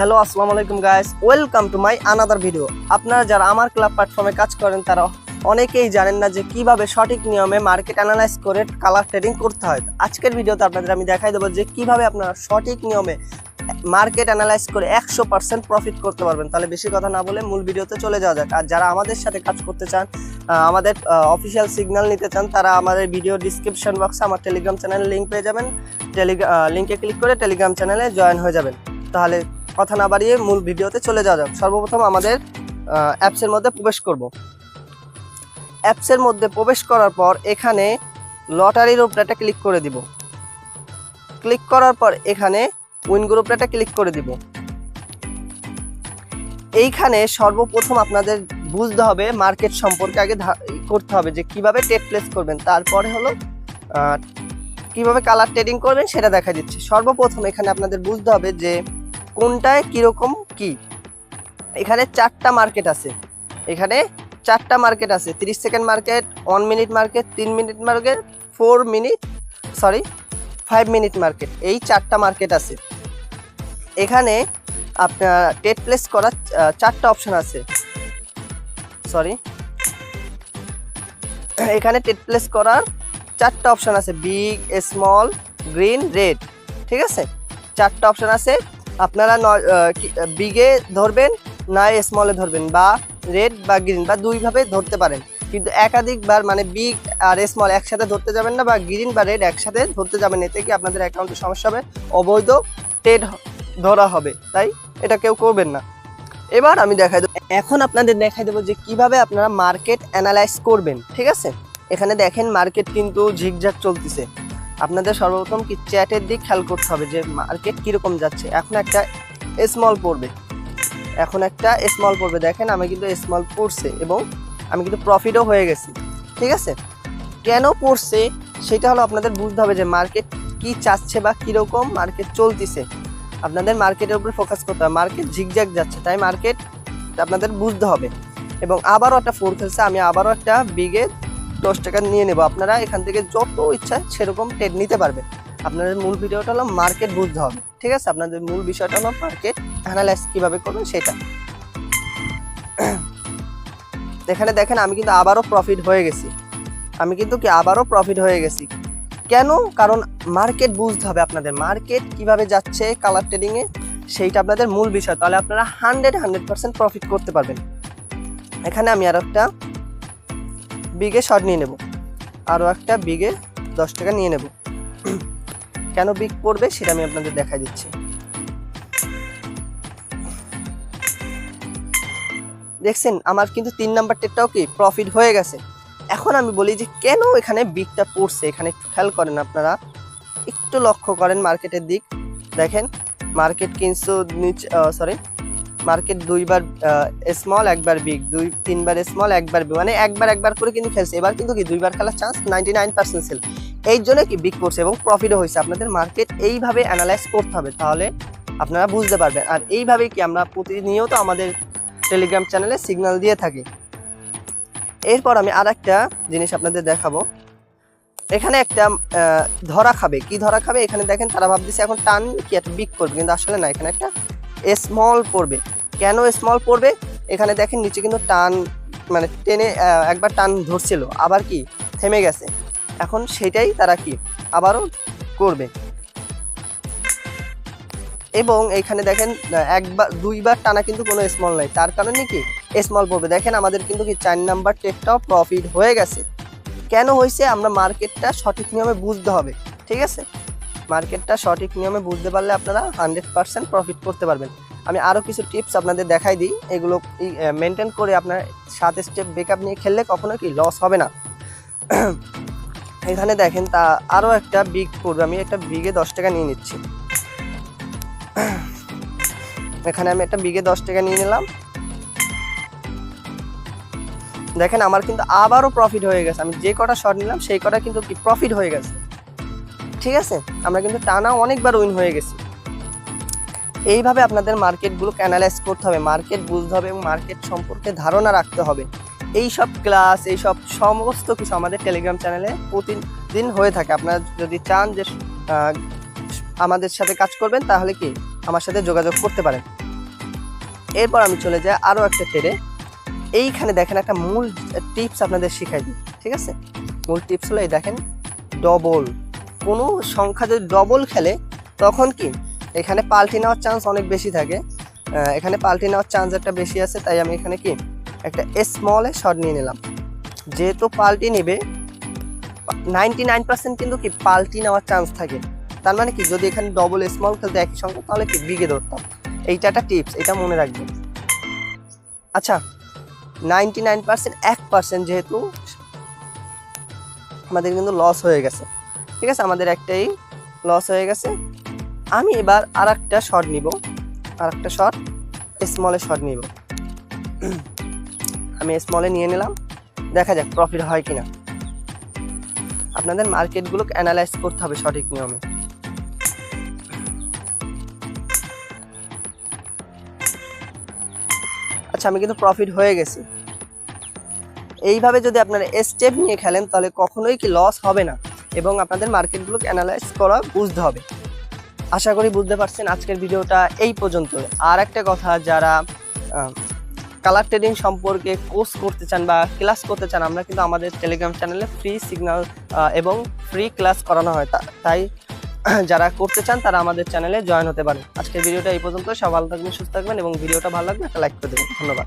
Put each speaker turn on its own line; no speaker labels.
Hello, আসসালামু আলাইকুম guys welcome to my another video আপনারা যারা আমার ক্লাব প্ল্যাটফর্মে কাজ করেন, তারা অনেকেই জানেন না যে কীভাবে সঠিক নিয়মে মার্কেট অ্যানালাইজ করে কালার ট্রেডিং করতে হয়। আজকের ভিডিওতে আপনাদের আমি দেখাই দেবো যে কীভাবে আপনারা সঠিক নিয়মে মার্কেট অ্যানালাইজ করে একশো পার্সেন্ট প্রফিট করতে পারবেন। তাহলে বেশি কথা না বলে মূল ভিডিওতে চলে যাওয়া যাক। আর যারা আমাদের সাথে কাজ করতে চান আমাদের অফিসিয়াল সিগন্যাল নিতে চান, তারা আমাদের ভিডিও ডিসক্রিপশন বক্সে আমার টেলিগ্রাম চ্যানেলের লিঙ্ক পেয়ে যাবেন। টেলিগ্রাম লিঙ্কে ক্লিক করে টেলিগ্রাম চ্যানেলে জয়েন হয়ে যাবেন। তাহলে কথা না বাড়িয়ে মূল ভিডিওতে চলে যাওয়া যাক। সর্বপ্রথম আমাদের অ্যাপসের মধ্যে প্রবেশ করব। অ্যাপসের মধ্যে প্রবেশ করার পর এখানে লটারির একটা ক্লিক করে দিব। ক্লিক করার পর এখানে উইন গ্রুপটা একটা ক্লিক করে দিব। এইখানে সর্বপ্রথম আপনাদের বুঝতে হবে মার্কেট সম্পর্কে আগে করতে হবে যে কীভাবে ট্রেড প্লেস করবেন। তারপরে হলো কীভাবে কালার ট্রেডিং করবেন সেটা দেখা দিচ্ছে। সর্বপ্রথম এখানে আপনাদের বুঝতে হবে যে কোনটায়, কীরকম, কি? এখানে চারটা মার্কেট আছে। এখানে চারটা মার্কেট আছে। তিরিশ second market one minute market, তিন minute market four minute sorry five minute market. এই চারটা মার্কেট আছে। এখানে আপনার টেট প্লেস করার চারটা অপশান আছে। সরি এখানে টেট প্লেস করার চারটা অপশান আছে। বিগ স্মল গ্রিন রেড ঠিক আছে? চারটা অপশান আছে। আপনারা বিগে ধরবেন, না স্মলে ধরবেন, বা রেড বা গ্রিন বা দুইভাবে ধরতে পারেন। কিন্তু একাধিকবার মানে বিগ আর স্মল একসাথে ধরতে যাবেন না, বা গ্রিন বা রেড একসাথে ধরতে যাবেন, এতে কি আপনাদের অ্যাকাউন্টে সমস্যা হবে? অবৈধ ট্রেড ধরা হবে, তাই? এটা কেউ করবেন না। এবার আমি দেখাই দেবো এখন আপনাদের দেখাই দেবো যে কীভাবে আপনারা মার্কেট অ্যানালাইজ করবেন, ঠিক আছে? এখানে দেখেন মার্কেট কিন্তু ঝিকঝাক চলতেছে। আপনাদের সর্বপ্রথম কি চ্যাটের দিক খেয়াল করতে হবে যে মার্কেট কীরকম যাচ্ছে। এখন একটা স্মল পড়বে। এখন একটা স্মল পড়বে। দেখেন আমি কিন্তু স্মল পড়ছে এবং আমি কিন্তু প্রফিটও হয়ে গেছি। ঠিক আছে? কেন পড়ছে? সেটা হলো আপনাদের বুঝতে হবে যে মার্কেট কি চাচ্ছে বা কীরকম মার্কেট চলতেছে। আপনাদের মার্কেটের উপরে ফোকাস করতে হবে। মার্কেট ঝিকঝাক যাচ্ছে। তাই মার্কেট আপনাদের বুঝতে হবে। এবং আবারও একটা ফোর খেলছে। আমি আবারও একটা বিগে দশ টাকা নিয়ে নেব। আপনারা এখান থেকে যত ইচ্ছা সেরকম ট্রেড নিতে পারবেন। আপনাদের মূল ভিডিওটা হলো মার্কেট বুঝতে হবে। ঠিক আছে? আপনাদের মূল বিষয়টা হলো মার্কেট অ্যানালাইজ কীভাবে করবেন সেটা। এখানে দেখেন, আমি কিন্তু আবারও প্রফিট হয়ে গেছি। আমি কিন্তু কি আবারও প্রফিট হয়ে গেছি। কেন? কারণ মার্কেট বুঝতে হবে আপনাদের। মার্কেট কীভাবে যাচ্ছে কালার ট্রেডিংয়ে সেইটা আপনাদের মূল বিষয়। তাহলে আপনারা হান্ড্রেড হান্ড্রেড পার্সেন্ট প্রফিট করতে পারবেন। এখানে আমি আর একটা বিগে শর্ট নিয়ে নেব। আরও একটা বিগে দশ টাকা নিয়ে নেব। কেন বিগ পড়বে সেটা আমি আপনাদের দেখাই দিচ্ছি। দেখছেন, আমার কিন্তু তিন নাম্বার টেটটাও কি প্রফিট হয়ে গেছে। এখন আমি বলি যে কেন এখানে বিগটা পড়ছে? এখানে একটু খেয়াল করেন আপনারা। একটু লক্ষ্য করেন মার্কেটের দিক। দেখেন মার্কেট কিন্তু নিচ সরি মার্কেট দুইবার স্মল একবার বিগ দুই, তিনবার স্মল একবার মানে একবার একবার করে কিন্তু খেলছে এবার কিন্তু কি দুইবার খেলার chance ninety nine percent sell এই জন্য কি বিগ করছে এবং প্রফিটও হয়েছে। আপনাদের মার্কেট এইভাবে অ্যানালাইজ করতে হবে, তাহলে আপনারা বুঝতে পারবেন। আর এইভাবে কি আমরা প্রতিনিয়ত আমাদের টেলিগ্রাম চ্যানেলে সিগন্যাল দিয়ে থাকি। এরপর আমি আর একটা জিনিস আপনাদের দেখাবো। এখানে একটা ধরা খাবে। কি ধরা খাবে? এখানে দেখেন তারা ভাবতেছে এখন টান কি একটা বিক করবে, কিন্তু আসলে না। এখানে একটা স্মল পড়বে। কেন স্মল পড়বে? এখানে দেখেন নিচে কিন্তু টান মানে টেনে একবার টান ধরছিল। আবার কি? থেমে গেছে। এখন সেটাই তারা কি? আবারও করবে। এবং এখানে দেখেন একবার, দুইবার টানা কিন্তু কোনো স্মল নাই। তার কারণে কি? স্মল পড়বে। দেখেন আমাদের কিন্তু কি চার নাম্বার টেকটাও প্রফিট হয়ে গেছে। কেন হয়েছে? আমরা মার্কেটটা সঠিক নিয়মে বুঝতে হবে। ঠিক আছে? মার্কেটটা সঠিক নিয়মে বুঝতে পারলে আপনারা হান্ড্রেড পার্সেন্ট প্রফিট করতে পারবেন। আমি আরও কিছু টিপস আপনাদের দেখাই দিই। এগুলো মেনটেন করে আপনার সাত স্টেপ বেকআপ নিয়ে খেললে কখনো কি লস হবে না। এখানে দেখেন তা আরও একটা বিগ পড়বে। আমি একটা বিগে দশ টাকা নিয়ে নিচ্ছি। এখানে আমি একটা বিগে দশ টাকা নিয়ে নিলাম। দেখেন আমার কিন্তু আবারও প্রফিট হয়ে গেছে। আমি যে কটা শট নিলাম, সেই কটা কিন্তু কি প্রফিট হয়ে গেছে। ঠিক আছে? আমরা কিন্তু টানা অনেকবার উইন হয়ে গেছি। এইভাবে আপনাদের মার্কেটগুলোকে অ্যানালাইজ করতে হবে, মার্কেট বুঝতে হবে এবং মার্কেট সম্পর্কে ধারণা রাখতে হবে। এই সব ক্লাস এই সব সমস্ত কিছু আমাদের টেলিগ্রাম চ্যানেলে প্রতিদিন হয়ে থাকে। আপনারা যদি চান যে আমাদের সাথে কাজ করবেন, তাহলে কি আমার সাথে যোগাযোগ করতে পারেন। এরপর আমি চলে যাই আরও একটা ট্রেডে এইখানে দেখেন একটা মূল টিপস আপনাদের শিখাই দিই, ঠিক আছে? মূল টিপস হলো এই দেখেন ডবল কোনো সংখ্যা যদি ডবল খেলে, তখন কি? এখানে পাল্টি নেওয়ার চান্স অনেক বেশি থাকে। এখানে পাল্টি নেওয়ার চান্স একটা বেশি আছে, তাই আমি এখানে কি? একটা স্মলে শট নিয়ে নিলাম। যেহেতু পাল্টি নেবে নাইনটি নাইন পার্সেন্ট কিন্তু কি পাল্টি নেওয়ার চান্স থাকে। তার মানে কি, যদি এখানে ডবল স্মল খেলতে একই সঙ্গে, তাহলে কি বিগে ধরতাম। এইটা একটা টিপস এটা মনে রাখবেন। আচ্ছা নাইনটি নাইন পার্সেন্ট এক পার্সেন্ট যেহেতু আমাদের কিন্তু লস হয়ে গেছে। ঠিক আছে, আমাদের একটাই লস হয়ে গেছে। আমি এবার আর একটা শট নিব। আর একটা শট স্মলে শট নিব। আমি স্মলে নিয়ে নিলাম। দেখা যাক প্রফিট হয় কিনা। আপনাদের মার্কেটগুলোকে অ্যানালাইজ করতে হবে সঠিক নিয়মে। আচ্ছা আমি কিন্তু প্রফিট হয়ে গেছি। এইভাবে যদি আপনারা স্টেপ নিয়ে খেলেন, তাহলে কখনোই কি লস হবে না। এবং আপনাদের মার্কেটগুলোকে অ্যানালাইজ করা বুঝতে হবে। আশা করি বুঝতে পারছেন আজকের ভিডিওটা এই পর্যন্ত আর একটা কথা, যারা কালার ট্রেডিং সম্পর্কে কোর্স করতে চান বা ক্লাস করতে চান, আমরা কিন্তু আমাদের টেলিগ্রাম চ্যানেলে ফ্রি সিগন্যাল এবং ফ্রি ক্লাস করানো হয়। তাই যারা করতে চান, তারা আমাদের চ্যানেলে জয়েন হতে পারেন। আজকের ভিডিওটা এই পর্যন্ত সব ভালো থাকবেন, সুস্থ থাকবেন এবং ভিডিওটা ভালো লাগবে একটা লাইক করে দেবেন। ধন্যবাদ।